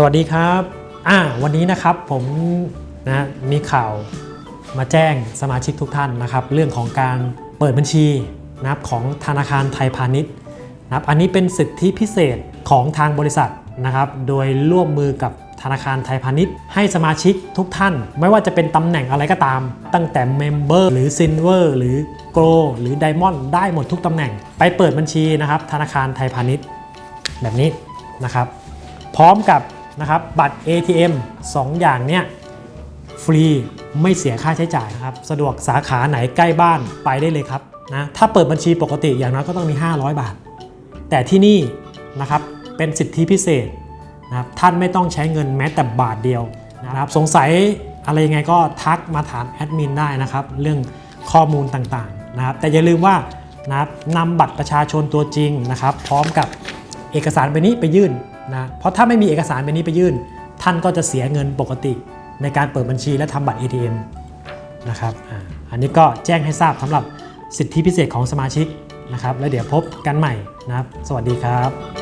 สวัสดีครับอ่าวันนี้นะครับผมนะมีข่าวมาแจ้งสมาชิกทุกท่านนะครับ เรื่องของการเปิดบัญชีนะครับของธนาคารไทยพาณิชย์นะครับอันนี้เป็นสิทธิพิเศษของทางบริษัทนะครับ โดยร่วมมือกับธนาคารไทยพาณิชย์ ให้สมาชิกทุกท่าน ไม่ว่าจะเป็นตำแหน่งอะไรก็ตาม ตั้งแต่เมมเบอร์หรือซินเวอร์หรือโกลหรือไดมอนด์ได้หมดทุกตำแหน่ง ไปเปิดบัญชีนะครับ ธนาคารไทยพาณิชย์แบบนี้นะครับ พร้อมกับ นะครับบัตร ATM 2 อย่างเนี้ยฟรีไม่เสียค่าใช้จ่ายนะครับสะดวกสาขาไหนใกล้บ้านไปได้เลยครับนะถ้าเปิดบัญชีปกติอย่างน้อยก็ต้องมี 500 บาท แต่ที่นี่นะครับเป็นสิทธิพิเศษนะครับท่านไม่ต้องใช้เงินแม้แต่บาทเดียวนะครับสงสัยอะไรยังไงก็ทักมาถามแอดมินได้นะครับเรื่องข้อมูลต่างๆนะครับแต่อย่าลืมว่านะครับนำบัตรประชาชนตัวจริงนะครับ พร้อมกับเอกสารใบนี้ไปยื่น นะเพราะถ้าไม่มีเอกสารใบนี้ไปยื่น ท่านก็จะเสียเงินปกติในการเปิดบัญชีและทำบัตร ATM นะครับอันนี้ก็แจ้งให้ทราบสำหรับสิทธิพิเศษของสมาชิกนะครับ แล้วเดี๋ยวพบกันใหม่นะครับ สวัสดีครับ